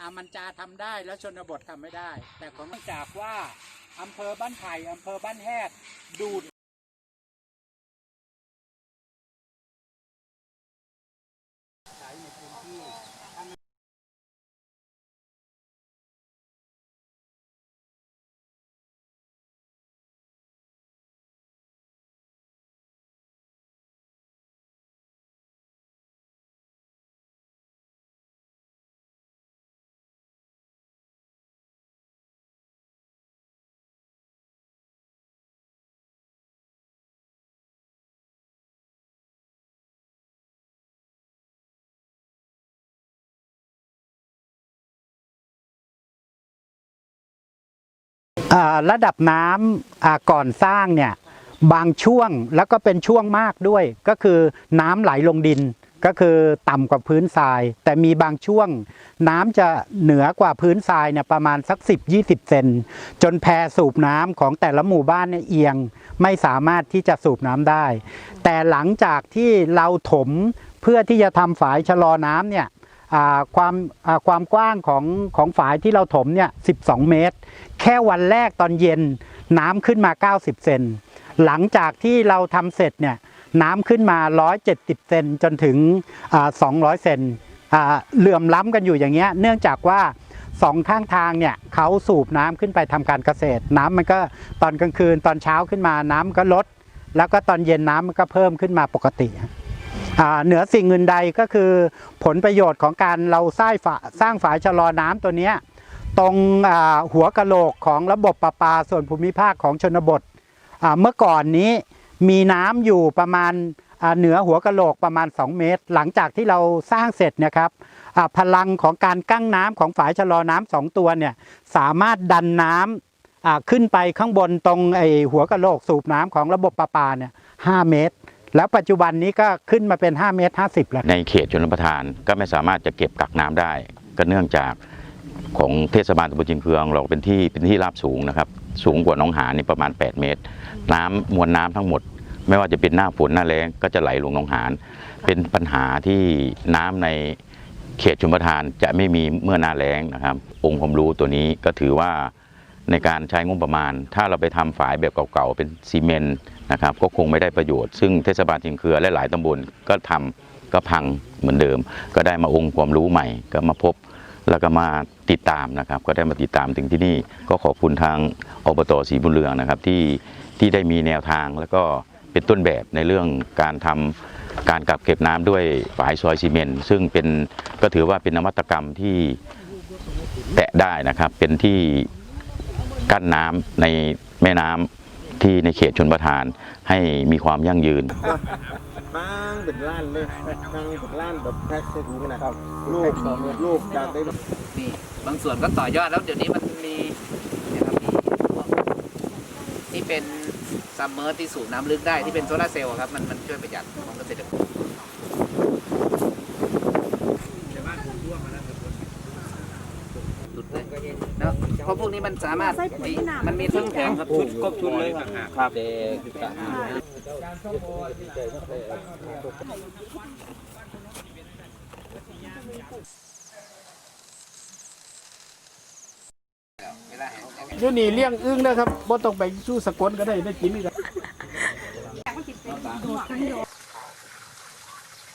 อามันจาทำได้แล้วชนบททำไม่ได้ แต่ของเนื่องจากว่าอำเภอบ้านไผ่อำเภอบ้านแฮดดูด ระดับน้ำก่อนสร้างเนี่ยบางช่วงแล้วก็เป็นช่วงมากด้วย ก็คือน้ำไหลลงดินก็คือต่ำกว่าพื้นทราย แต่มีบางช่วง น้ำจะเหนือกว่าพื้นทรายเนี่ยประมาณสัก 10-20 เซนจนแพสูบน้ำของแต่ละหมู่บ้านเนี่ยเอียง ไม่สามารถที่จะสูบน้ำได้ แต่หลังจากที่เราถมเพื่อที่จะทำฝายชะลอน้ำเนี่ย ความความกว้างของของฝายที่เราถมเนี่ย 12 เมตร แค่วันแรกตอนเย็นน้ำขึ้นมา 90 เซนหลังจากที่เราทำเสร็จเนี่ยน้ำขึ้นมา 170 เซนจนถึงอ่า200 เซนเหลื่อมล้ำกันอยู่อย่างเงี้ยเนื่องจากว่าสองข้างทางเนี่ยเขาสูบน้ำขึ้นไปทำการเกษตร น้ำมันก็ตอนกลางคืนตอนเช้าขึ้นมาน้ำก็ลด แล้วก็ตอนเย็นน้ำมันก็เพิ่มขึ้นมาปกติ เหนือสิ่งอื่นใดก็คือผลประโยชน์ของการเราสร้างฝาสร้างฝายชะลอน้ำตัวนี้ตรงหัวกะโหลกของระบบประปาส่วนภูมิภาคของชนบทเมื่อก่อนนี้มีน้ำอยู่ประมาณเหนือหัวกะโหลกประมาณ 2 เมตร หลังจากที่เราสร้างเสร็จเนะครับพลังของการกั้งน้ำของฝายชะลอน้ำสองตัวเนี่ยสามารถดันน้ำอ่าขึ้นไปข้างบนตรงไอหัวกะโหลกสูบน้ำของระบบประปาเนี่ยห้าเมตร แล้วปัจจุบันนี้ก็ขึ้นมาเป็น5เมตร50แล้วในเขตชนประทานก็ไม่สามารถจะเก็บกักน้ำได้ ก็เนื่องจากของเทศบาลตำบลจิงเคือง เราเป็นที่เป็นที่ราบสูงนะครับ สูงกว่าน้องหานี่ประมาณ 8 เมตร น้ำมวลน้ำทั้งหมด ไม่ว่าจะเป็นหน้าฝนหน้าแล้งก็จะไหลลงหนองหานเป็นปัญหาที่น้ำในเขตชนประทานจะไม่มีเมื่อหน้าแล้งนะครับ องค์ความรู้ตัวนี้ก็ถือว่า ในการใช้งบประมาณ ถ้าเราไปทำฝายแบบเก่าๆ เป็นซีเมนต์นะครับก็คงไม่ได้ประโยชน์ ซึ่งเทศบาลจิงเคือและหลายตำบลก็ทำก็พังเหมือนเดิม ก็ได้มาองค์ความรู้ใหม่ ก็มาพบแล้วก็มาติดตามนะครับ ก็ได้มาติดตามถึงที่นี่ ก็ขอบคุณทางอบตศรีบุญเรืองนะครับที่ที่ได้มีแนวทางแล้วก็เป็นต้นแบบในเรื่องการทำการกักเก็บน้ำด้วยฝายซอยซีเมนต์ซึ่งเป็นก็ถือว่าเป็นนวัตกรรมที่แตะได้นะครับเป็นที่ กั้นน้ำในแม่น้ำที่ในเขตชนประทานให้มีความยั่งยืนบางเป็นล้านเลยบางเป็นล้านแบบแพ็คใส่ถุงนะครับลูกลูกจากได้นี่บางส่วนก็ต่อยอดแล้วเดี๋ยวนี้มันมีนี่ยครับมีที่เป็นซัมเมอร์ที่สูบน้ำลึกได้ที่เป็นโซลาร์เซลล์ครับมันมันช่วยประหยัดของเกษตรกรหลุดเลยเนาะเพ ราะพวกนี้มันสามารถมีมันมีทั้งแผงครับชุดครบชุดเลยครับเด็กเวลาเห็นเดี๋ยวนี้เลี้ยงอึ้งนะครับบ่ต้องไปสู้สกลก็ได้ได้กินนี่ครับ